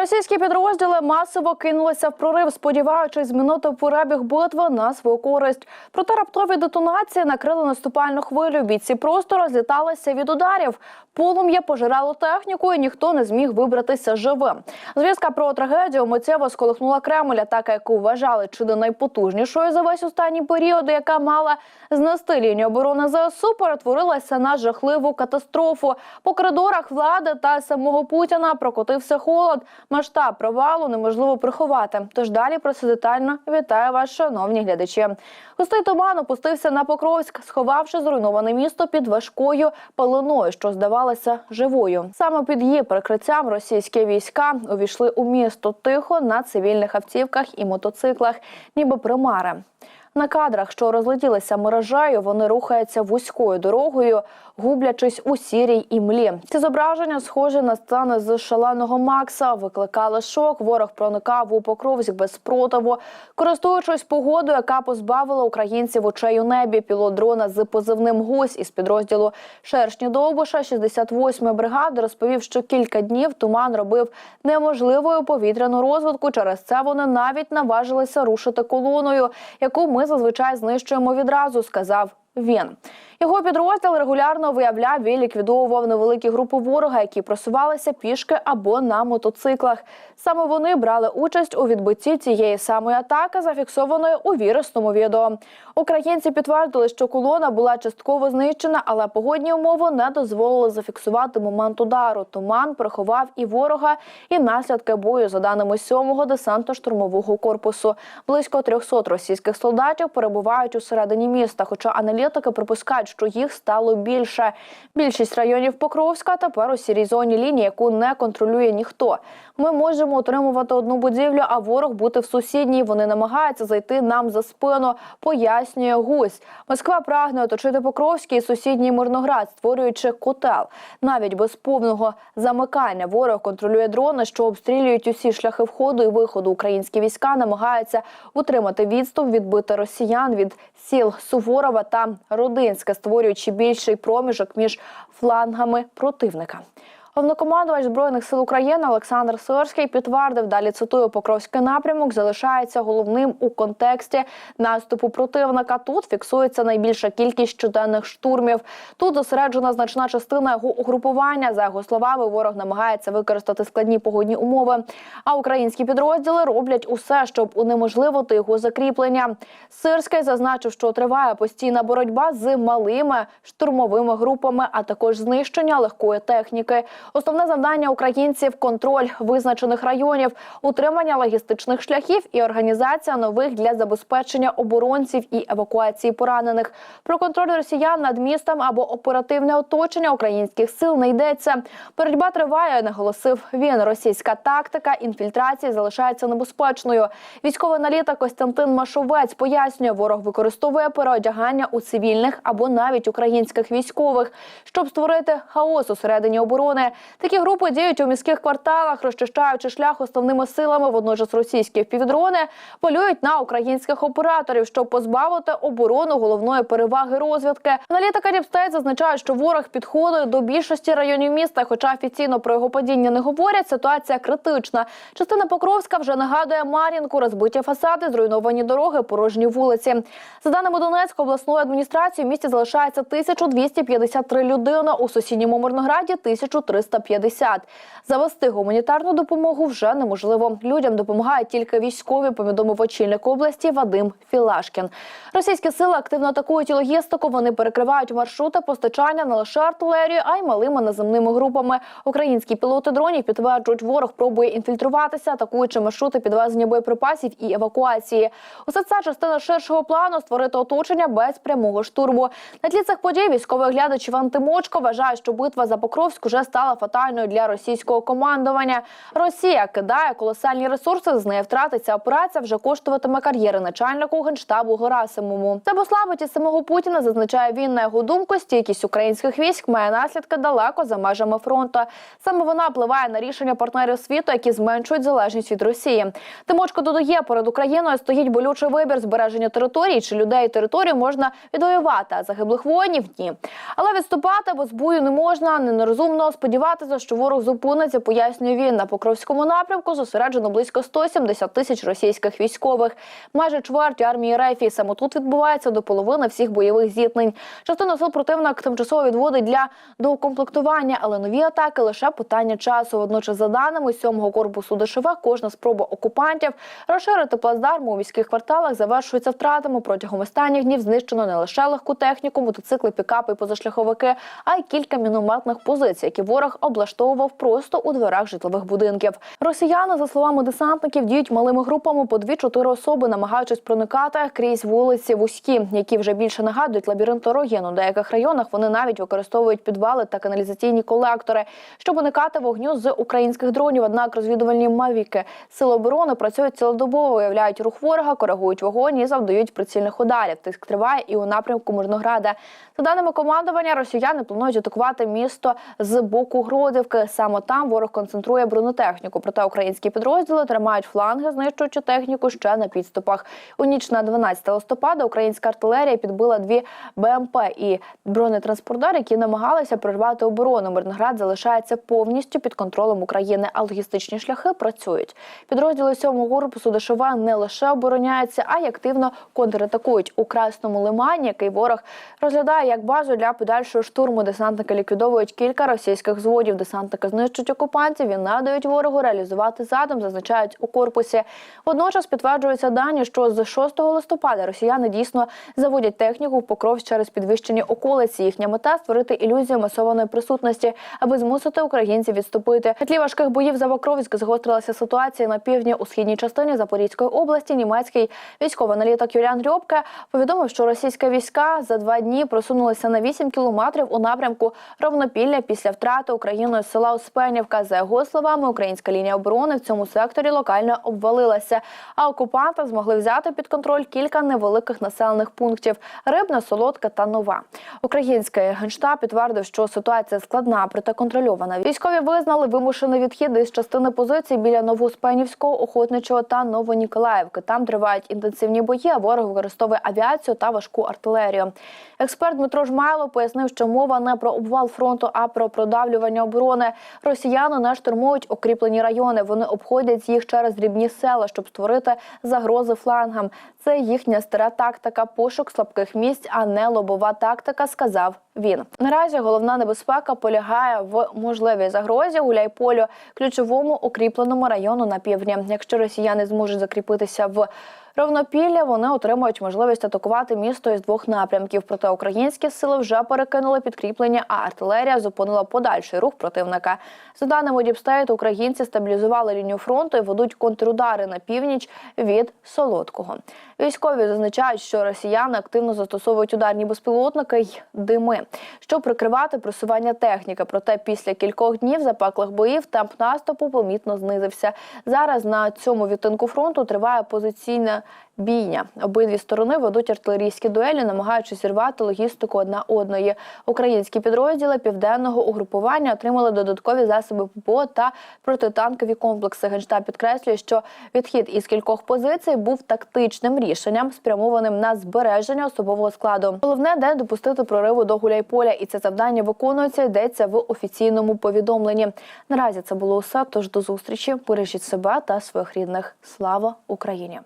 Російські підрозділи масово кинулися в прорив, сподіваючись змінити перебіг битви на свою користь. Проте раптові детонації накрили наступальну хвилю. Бійці просто розліталися від ударів. Полум'я пожирало техніку, і ніхто не зміг вибратися живим. Звістка про трагедію миттєво сколихнула Кремль, атака, яку вважали чи не найпотужнішою за весь останній період, яка мала знести лінію оборони ЗСУ, перетворилася на жахливу катастрофу. По коридорах влади та самого Путіна прокотився холод. Масштаб провалу неможливо приховати. Тож далі про це детально вітаю вас, шановні глядачі. Густий туман опустився на Покровськ, сховавши зруйноване місто під важкою пеленою, що здавалося живою. Саме під її прикриттям російські війська увійшли у місто тихо на цивільних автівках і мотоциклах, ніби примари. На кадрах, що розлетілися мережею, вони рухаються вузькою дорогою, гублячись у сірій імлі. Ці зображення, схожі на сцени з шаленого Макса, викликали шок. Ворог проникав у Покровськ без спротиву, користуючись погодою, яка позбавила українців очей у небі. Пілот дрона з позивним гусь із підрозділу Шершні Довбуша 68-ї бригади розповів, що кілька днів туман робив неможливою повітряну розвитку. Через це вони навіть наважилися рушити колоною, яку ми зазвичай знищуємо відразу, сказав він. Його підрозділ регулярно виявляв і ліквідовував невеликі групи ворога, які просувалися пішки або на мотоциклах. Саме вони брали участь у відбитті цієї самої атаки, зафіксованої у вірусному відео. Українці підтвердили, що колона була частково знищена, але погодні умови не дозволили зафіксувати момент удару. Туман приховав і ворога, і наслідки бою, за даними 7-го десантно-штурмового корпусу. Близько 300 російських солдатів перебувають у середині міста. Хоча аналітики припускають, що їх стало більше. Більшість районів Покровська тепер у сірій зоні лінії, яку не контролює ніхто. Ми можемо отримувати одну будівлю, а ворог бути в сусідній. Вони намагаються зайти нам за спину. Пояснює гусь. Москва прагне оточити Покровський і сусідній Мирноград, створюючи котел. Навіть без повного замикання ворог контролює дрони, що обстрілюють усі шляхи входу і виходу. Українські війська намагаються утримати відступ, відбити росіян від сіл Суворова та Родинська, створюючи більший проміжок між флангами противника. Головнокомандувач збройних сил України Олександр Сирський підтвердив, далі цитую, Покровський напрямок залишається головним у контексті наступу противника. Тут фіксується найбільша кількість щоденних штурмів. Тут зосереджена значна частина його угрупування. За його словами, ворог намагається використати складні погодні умови. А українські підрозділи роблять усе, щоб унеможливити його закріплення. Сирський зазначив, що триває постійна боротьба з малими штурмовими групами, а також знищення легкої техніки. Основне завдання українців контроль визначених районів, утримання логістичних шляхів і організація нових для забезпечення оборонців і евакуації поранених. Про контроль росіян над містом або оперативне оточення українських сил не йдеться. Боротьба триває, наголосив він. Російська тактика інфільтрації залишається небезпечною. Військовий аналітик Костянтин Машовець пояснює, ворог використовує переодягання у цивільних або навіть українських військових, щоб створити хаос усередині оборони. Такі групи діють у міських кварталах, розчищаючи шлях основними силами. Водночас російські півдрони полюють на українських операторів, щоб позбавити оборону головної переваги розвідки. Аналітика Діпстейт зазначає, що ворог підходить до більшості районів міста. Хоча офіційно про його падіння не говорять, ситуація критична. Частина Покровська вже нагадує Мар'їнку, розбиті фасади, зруйновані дороги, порожні вулиці. За даними Донецької обласної адміністрації, в місті залишається 1253 людини. У сусідньому Мирнограді 1350. Завести гуманітарну допомогу вже неможливо. Людям допомагають тільки військові. Повідомив очільник області Вадим Філашкін. Російські сили активно атакують логістику. Вони перекривають маршрути постачання не лише артилерію, а й малими наземними групами. Українські пілоти дронів підтверджують, ворог пробує інфільтруватися, атакуючи маршрути підвезення боєприпасів і евакуації. Усе це частина ширшого плану створити оточення без прямого штурму. На тлі цих подій військовий оглядач Іван Тимочко вважає, що битва за Покровськ уже стала фатальною для російського командування. Росія кидає колосальні ресурси. З неї втратиться операція. Вже коштуватиме кар'єри начальнику генштабу Герасимову. Це послабить і самого Путіна. Зазначає він на його думку. Стійкість українських військ має наслідки далеко за межами фронту. Саме вона впливає на рішення партнерів світу, які зменшують залежність від Росії. Тимочко додає, перед Україною стоїть болючий вибір збереження території чи людей територію можна відвоювати, а загиблих воїнів ні. Але відступати без бою не можна. Нерозумно сподіватися сподіватися, що ворог зупиниться, пояснює він. На Покровському напрямку зосереджено близько 170 тисяч російських військових. Майже чверть армії РФ. Саме тут відбувається до половини всіх бойових зіткнень. Частину сил противник тимчасово відводить для доукомплектування, але нові атаки лише питання часу. Водночас, за даними сьомого корпусу ДШВ, кожна спроба окупантів розширити плацдарм у міських кварталах завершується втратами. Протягом останніх днів знищено не лише легку техніку, мотоцикли, пікапи і позашляховики, а й кілька мінометних позицій, які ворог облаштовував просто у дверах житлових будинків. Росіяни, за словами десантників, діють малими групами по 2-4 особи, намагаючись проникати крізь вулиці вузькі, які вже більше нагадують лабіринт Рогін. У деяких районах вони навіть використовують підвали та каналізаційні колектори, щоб уникати вогню з українських дронів. Однак розвідувальні мавіки сили оборони працюють цілодобово, виявляють рух ворога, коригують вогонь і завдають прицільних ударів. Тиск триває і у напрямку Мирнограда. За даними командування, росіяни планують атакувати місто з боку Гродівки. Саме там ворог концентрує бронетехніку. Проте українські підрозділи тримають фланги, знищуючи техніку ще на підступах. У ніч на 12 листопада українська артилерія підбила дві БМП і бронетранспортер, які намагалися прорвати оборону. Мирноград залишається повністю під контролем України, а логістичні шляхи працюють. Підрозділи сьомого корпусу ДШВ не лише обороняються, а й активно контратакують у красному лимані, який ворог розглядає як базу для подальшого штурму. Десантники ліквідовують кілька російських зводів. Десантники знищують окупантів і надають ворогу реалізувати задум, зазначають у корпусі. Водночас підтверджуються дані, що з 6 листопада росіяни дійсно заводять техніку в покров через підвищені околиці. Їхня мета створити ілюзію масованої присутності, аби змусити українців відступити. На тлі важких боїв за Покровськ загострилася ситуація на півдні у східній частині Запорізької області. Німецький військовий аналітик Юліан Рьобке повідомив, що російські війська за два дні просунулися на 8 кілометрів у напрямку Ровнопілля після втрати Україною села Успенівка. За його словами, українська лінія оборони в цьому секторі локально обвалилася, а окупанти змогли взяти під контроль кілька невеликих населених пунктів: Рибна, Солодка та Нова. Український генштаб підтвердив, що ситуація складна, проте контрольована. Військові визнали вимушений відхід із частини позицій біля Новоуспенівського, Охотничого та Новоніколаївки. Там тривають інтенсивні бої. а Ворог використовує авіацію та важку артилерію. Експерт Дмитро Жмайло пояснив, що мова не про обвал фронту, а про продавлювання оборони. Росіяни не штурмують окріплені райони. Вони обходять їх через дрібні села, щоб створити загрози флангам. Це їхня стара тактика, пошук слабких місць, а не лобова тактика, сказав він. Наразі головна небезпека полягає в можливій загрозі Гуляйполю, ключовому укріпленому району на півдні. Якщо росіяни зможуть закріпитися в Ровнопілля вони отримують можливість атакувати місто із двох напрямків. Проте українські сили вже перекинули підкріплення, а артилерія зупинила подальший рух противника. За даними Діпстейт, українці стабілізували лінію фронту і ведуть контрудари на північ від Солодкого. Військові зазначають, що росіяни активно застосовують ударні безпілотники й дими, щоб прикривати просування техніки. Проте після кількох днів запеклих боїв темп наступу помітно знизився. Зараз на цьому відтинку фронту триває позиційна бійня. Обидві сторони ведуть артилерійські дуелі, намагаючись зірвати логістику одна одної. Українські підрозділи південного угрупування отримали додаткові засоби ППО та протитанкові комплекси. Генштаб підкреслює, що відхід із кількох позицій був тактичним рішенням, спрямованим на збереження особового складу. Головне не допустити прориву до Гуляйполя, і це завдання виконується. Йдеться в офіційному повідомленні. Наразі це було усе. Тож до зустрічі. Бережіть себе та своїх рідних. Слава Україні!